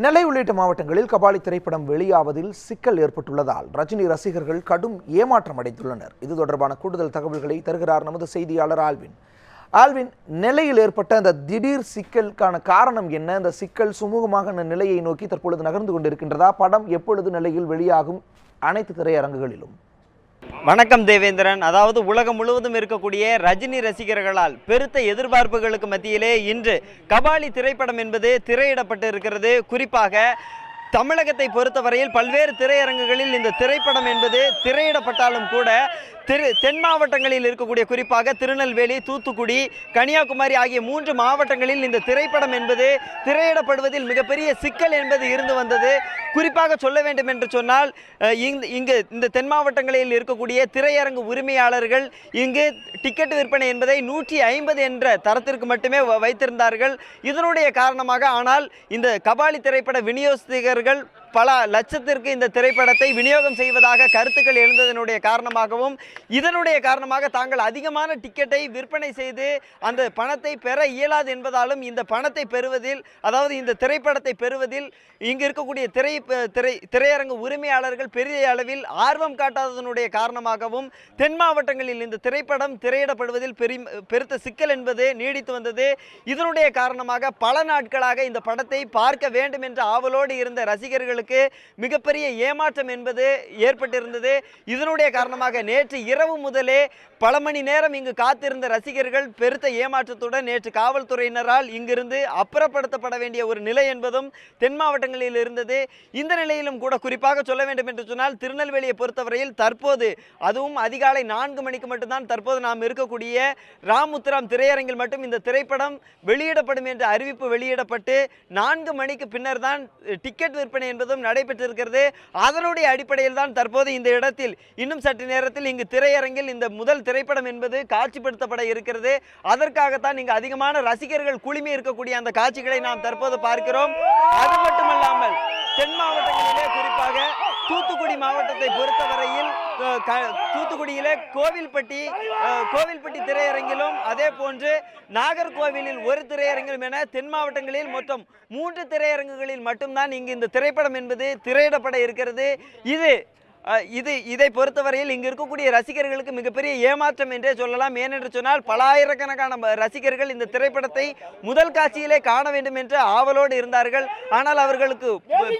நெல்லை உள்ளிட்ட மாவட்டங்களில் கபாலி திரைப்படம் வெளியாவதில் சிக்கல் ஏற்பட்டுள்ளதால் ரஜினி ரசிகர்கள் கடும் ஏமாற்றம் அடைந்துள்ளனர். இது தொடர்பான கூடுதல் தகவல்களை தருகிறார் நமது செய்தியாளர் ஆல்வின். ஆல்வின் நெல்லையில் ஏற்பட்ட அந்த திடீர் சிக்கலுக்கான காரணம் என்ன? அந்த சிக்கல் சுமூகமாக நிலையை நோக்கி தற்பொழுது நகர்ந்து கொண்டிருக்கின்றதா? படம் எப்பொழுது நிலையில் வெளியாகும்? அனைத்து திரையரங்குகளிலும். வணக்கம் தேவேந்திரன். அதாவது உலகம் முழுவதும் இருக்கக்கூடிய ரஜினி ரசிகர்களால் பெருத்த எதிர்பார்ப்புகளுக்கு மத்தியிலே இன்று கபாலி திரைப்படம் என்பது திரையிடப்பட்டு இருக்கிறது. குறிப்பாக தமிழகத்தை பொறுத்தவரையில் பல்வேறு திரையரங்குகளில் இந்த திரைப்படம் என்பது திரையிடப்பட்டாலும் கூட திரு தென் மாவட்டங்களில் இருக்கக்கூடிய குறிப்பாக திருநெல்வேலி தூத்துக்குடி கன்னியாகுமரி ஆகிய மூன்று மாவட்டங்களில் இந்த திரைப்படம் என்பது திரையிடப்படுவதில் மிகப்பெரிய சிக்கல் என்பது இருந்து வந்தது. குறிப்பாக சொல்ல வேண்டும் என்று சொன்னால் இங்கு இங்கு இந்த தென் மாவட்டங்களில் இருக்கக்கூடிய திரையரங்கு உரிமையாளர்கள் இங்கு டிக்கெட் விற்பனை என்பதை நூற்றி ஐம்பது என்ற தரத்திற்கு மட்டுமே வ- வைத்திருந்தார்கள். இதனுடைய காரணமாக ஆனால் இந்த கபாலி திரைப்பட விநியோகஸ்தர்கள் பல லட்சத்திற்கு இந்த திரைப்படத்தை விநியோகம் செய்வதாக கருத்துக்கள் எழுந்ததனுடைய காரணமாகவும் இதனுடைய காரணமாக தாங்கள் அதிகமான டிக்கெட்டை விற்பனை செய்து அந்த பணத்தை பெற இயலாது என்பதாலும் இந்த பணத்தை பெறுவதில் அதாவது இந்த திரைப்படத்தை பெறுவதில் இங்கு இருக்கக்கூடிய திரை திரை திரையரங்கு உரிமையாளர்கள் பெரிய அளவில் ஆர்வம் காட்டாததனுடைய காரணமாகவும் தென் மாவட்டங்களில் இந்த திரைப்படம் திரையிடப்படுவதில் பெரி பெருத்த சிக்கல் என்பது நீடித்து வந்தது. இதனுடைய காரணமாக பல நாட்களாக இந்த படத்தை பார்க்க வேண்டும் என்ற ஆவலோடு இருந்த ரசிகர்களுக்கு மிகப்பெரிய ஏமாற்றம் என்பது ஏற்பட்டிருந்தது. இதனுடைய காரணமாக நேற்று இரவு முதலே பல மணி நேரம் இங்கு காத்திருந்த ரசிகர்கள் பெருத்த ஏமாற்றத்துடன் நேற்று காவல்துறையினரால் இங்கிருந்து அப்புறப்படுத்தப்பட வேண்டிய ஒரு நிலை என்பதும் தென் மாவட்டங்களில் இருந்தது. இந்த நிலையிலும் கூட குறிப்பாக சொல்ல வேண்டும் என்று சொன்னால் திருநெல்வேலியை பொறுத்தவரையில் தற்போது அதுவும் அதிகாலை நான்கு மணிக்கு மட்டும்தான் தற்போது நாம் இருக்கக்கூடிய ராமுத்திரம் திரையரங்கில் மட்டும் இந்த திரைப்படம் வெளியிடப்படும் என்ற அறிவிப்பு வெளியிடப்பட்டு நான்கு மணிக்கு பின்னர் தான் டிக்கெட் விற்பனை என்பது முழுவதும் நடைபெற்றிருக்கிறது. அதனுடைய அடிப்படையில் தான் தற்போது இந்த இடத்தில் இன்னும் சற்று நேரத்தில் இங்கு திரையரங்கில் இந்த முதல் திரைப்படம் என்பது காட்சிப்படுத்தப்பட இருக்கிறது. அதற்காகத்தான் இங்கு அதிகமான ரசிகர்கள் குழுமி இருக்கக்கூடிய அந்த காட்சிகளை நாம் தற்போது பார்க்கிறோம். அது மட்டுமல்லாமல் தென் மாவட்டங்களிலே குறிப்பாக தூத்துக்குடி மாவட்டத்தை பொறுத்தவரையில் தூத்துக்குடியில க- கோவில்பட்டி கோவில்பட்டி திரையரங்கிலும் அதே போன்று நாகர்கோவிலில் ஒரு திரையரங்கிலும் என தென் மாவட்டங்களில் மொத்தம் மூன்று திரையரங்குகளில் மட்டும்தான் இங்கு இந்த திரைப்படம் என்பது திரையிடப்பட இருக்கிறது. இது இது இதை பொறுத்தவரையில் இங்கு இருக்கக்கூடிய ரசிகர்களுக்கு மிகப்பெரிய ஏமாற்றம் என்றே சொல்லலாம். ஏனென்று சொன்னால் பல ஆயிரக்கணக்கான ரசிகர்கள் இந்த திரைப்படத்தை முதல் காட்சியிலே காண வேண்டும் என்று ஆவலோடு இருந்தார்கள். ஆனால் அவர்களுக்கு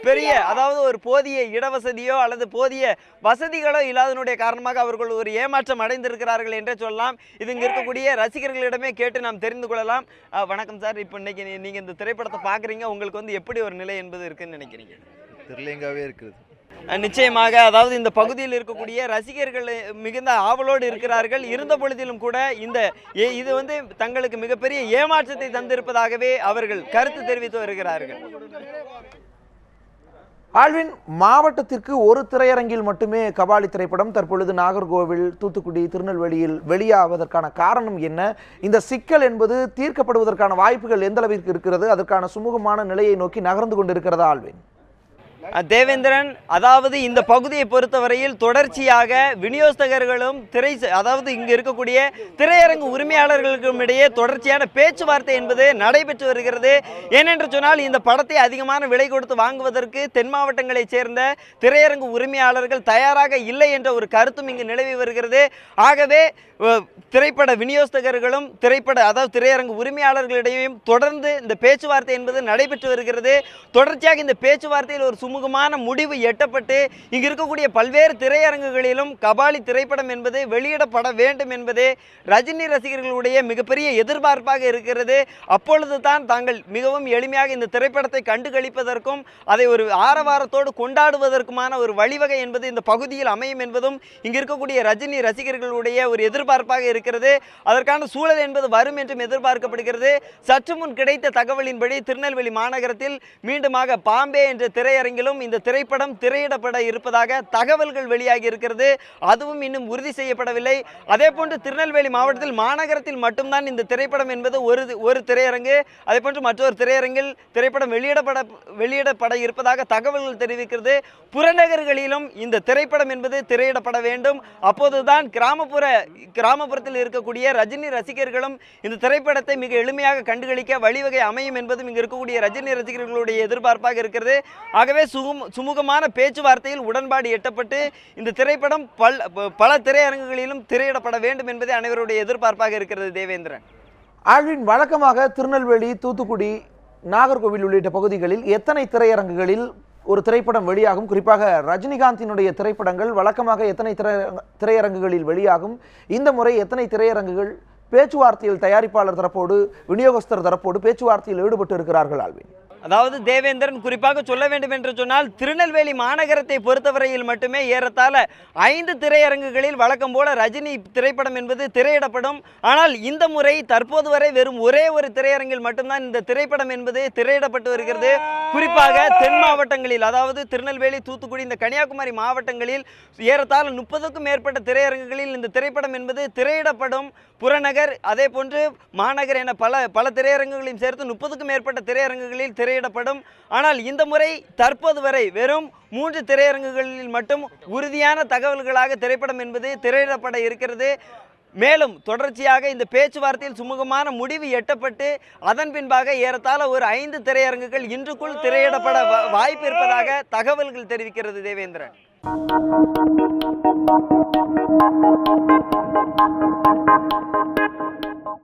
பெரிய அதாவது ஒரு போதிய இடவசதியோ அல்லது போதிய வசதிகளோ இல்லாதனுடைய காரணமாக அவர்கள் ஒரு ஏமாற்றம் அடைந்திருக்கிறார்கள் என்றே சொல்லலாம். இது இங்கே இருக்கக்கூடிய ரசிகர்களிடமே கேட்டு நாம் தெரிந்து கொள்ளலாம். வணக்கம் சார். இப்போ இன்னைக்கு நீங்கள் இந்த திரைப்படத்தை பார்க்குறீங்க. உங்களுக்கு வந்து எப்படி ஒரு நிலை என்பது இருக்குன்னு நினைக்கிறீங்க? திருலிங்காவே இருக்குது. நிச்சயமாக அதாவது இந்த பகுதியில் இருக்கக்கூடிய ரசிகர்கள் மிகுந்த ஆவலோடு இருக்கிறார்கள். இருந்த பொழுதிலும் கூட இந்த ஏ- இது வந்து தங்களுக்கு மிகப்பெரிய ஏமாற்றத்தை தந்திருப்பதாகவே அவர்கள் கருத்து தெரிவித்து வருகிறார்கள். ஆழ்வின் மாவட்டத்திற்கு ஒரு திரையரங்கில் மட்டுமே கபாலி திரைப்படம் தற்பொழுது நாகர்கோவில் தூத்துக்குடி திருநெல்வேலியில் வெளியாவதற்கான காரணம் என்ன? இந்த சிக்கல் என்பது தீர்க்கப்படுவதற்கான வாய்ப்புகள் எந்த அளவிற்கு இருக்கிறது? அதற்கான சுமூகமான நிலையை நோக்கி நகர்ந்து கொண்டிருக்கிறதா ஆழ்வின் தேவேந்திரன் அதாவது இந்த பகுதியை பொறுத்தவரையில் தொடர்ச்சியாக விநியோகஸ்தகர்களும் திரை அதாவது இங்கு இருக்கக்கூடிய திரையரங்கு உரிமையாளர்களுக்கும் இடையே தொடர்ச்சியான பேச்சுவார்த்தை என்பது நடைபெற்று வருகிறது. ஏனென்று சொன்னால் இந்த படத்தை அதிகமான விலை கொடுத்து வாங்குவதற்கு தென் மாவட்டங்களைச் சேர்ந்த திரையரங்கு உரிமையாளர்கள் தயாராக இல்லை என்ற ஒரு கருத்தும் இங்கு நிலவி வருகிறது. ஆகவே திரைப்பட விநியோகஸ்தகர்களும் திரைப்பட அதாவது திரையரங்கு உரிமையாளர்களிடையும் தொடர்ந்து இந்த பேச்சுவார்த்தை என்பது நடைபெற்று வருகிறது. தொடர்ச்சியாக இந்த பேச்சுவார்த்தையில் ஒரு சுமூகமான முடிவு எட்டப்பட்டு இங்கு இருக்கக்கூடிய பல்வேறு திரையரங்குகளிலும் கபாலி திரைப்படம் என்பது வெளியிடப்பட வேண்டும் என்பதே ரஜினி ரசிகர்களுடைய மிகப்பெரிய எதிர்பார்ப்பாக இருக்கிறது. அப்பொழுது தான் தாங்கள் மிகவும் எளிமையாக இந்த திரைப்படத்தை கண்டுகளிப்பதற்கும் அதை ஒரு ஆரவாரத்தோடு கொண்டாடுவதற்குமான ஒரு வழிவகை என்பது இந்த பகுதியில் அமையும் என்பதும் இங்கு இருக்கக்கூடிய ரஜினி ரசிகர்களுடைய ஒரு எதிர்பார்ப்பாக இருக்கிறது. அதற்கான சூழல் என்பது வரும் என்றும் எதிர்பார்க்கப்படுகிறது. சற்று முன் கிடைத்த தகவலின்படி திருநெல்வேலி மாநகரத்தில் மீண்டுமாக பாம்பே என்ற திரையரங்கில் திரையரங்கிலும் இந்த திரைப்படம் திரையிடப்பட இருப்பதாக தகவல்கள் வெளியாகி இருக்கிறது. அதுவும் இன்னும் உறுதி செய்யப்படவில்லை. அதே போன்று திருநெல்வேலி மாவட்டத்தில் மாநகரத்தில் மட்டும்தான் இந்த திரைப்படம் என்பது ஒரு ஒரு திரையரங்கு. அதே போன்று மற்றொரு திரையரங்கில் திரைப்படம் வெளியிடப்பட வெளியிடப்பட இருப்பதாக தகவல்கள் தெரிவிக்கிறது. புறநகர்களிலும் இந்த திரைப்படம் என்பது திரையிடப்பட வேண்டும். அப்போதுதான் கிராமப்புற கிராமப்புறத்தில் இருக்கக்கூடிய ரஜினி ரசிகர்களும் இந்த திரைப்படத்தை மிக எளிமையாக கண்டுகளிக்க வழிவகை அமையும் என்பதும் இங்கு இருக்கக்கூடிய ரஜினி ரசிகர்களுடைய எதிர்பார்ப்பாக இருக்கிறது. ஆகவே சுகும் சுமூகமான பேச்சுவார்த்தையில் உடன்பாடு எட்டப்பட்டு இந்த திரைப்படம் பல் பல திரையரங்குகளிலும் திரையிடப்பட வேண்டும் என்பதே அனைவருடைய எதிர்பார்ப்பாக இருக்கிறது தேவேந்திரன். ஆழ்வின் வழக்கமாக திருநெல்வேலி தூத்துக்குடி நாகர்கோவில் உள்ளிட்ட பகுதிகளில் எத்தனை திரையரங்குகளில் ஒரு திரைப்படம் வெளியாகும்? குறிப்பாக ரஜினிகாந்தினுடைய திரைப்படங்கள் வழக்கமாக எத்தனை திரை திரையரங்குகளில் வெளியாகும்? இந்த முறை எத்தனை திரையரங்குகள் பேச்சுவார்த்தையில் தயாரிப்பாளர் தரப்போடு விநியோகஸ்தர் தரப்போடு பேச்சுவார்த்தையில் ஈடுபட்டு இருக்கிறார்கள் ஆல்வின்? அதாவது தேவேந்திரன் குறிப்பாக சொல்ல வேண்டும் என்று சொன்னால் திருநெல்வேலி மாநகரத்தை பொறுத்தவரையில் மட்டுமே ஏறத்தாழ ஐந்து திரையரங்குகளில் வழக்கம் போல ரஜினி திரைப்படம் என்பது திரையிடப்படும். ஆனால் இந்த முறை தற்போது வரை வெறும் ஒரே ஒரு திரையரங்கில் மட்டும்தான் இந்த திரைப்படம் என்பது திரையிடப்பட்டு வருகிறது. குறிப்பாக தென் மாவட்டங்களில் அதாவது திருநெல்வேலி தூத்துக்குடி இந்த கன்னியாகுமரி மாவட்டங்களில் ஏறத்தாழ முப்பதுக்கும் மேற்பட்ட திரையரங்குகளில் இந்த திரைப்படம் என்பது திரையிடப்படும். புறநகர் அதே போன்று மாநகர் என பல பல திரையரங்குகளையும் சேர்த்து முப்பதுக்கும் மேற்பட்ட திரையரங்குகளில் திரையிடப்படும். ஆனால் இந்த முறை தற்போது வரை வெறும் மூன்று திரையரங்குகளில் மட்டும் உறுதியான தகவல்களாக திரைப்படம் என்பது திரையிடப்பட இருக்கிறது. மேலும் தொடர்ச்சியாக இந்த பேச்சுவார்த்தையில் சுமூகமான முடிவு எட்டப்பட்டு அதன் பின்பாக ஏறத்தாழ ஒரு ஐந்து திரையரங்குகள் இன்றுக்குள் திரையிடப்பட வாய்ப்பு இருப்பதாக தகவல்கள் தெரிவிக்கிறது தேவேந்திரன்.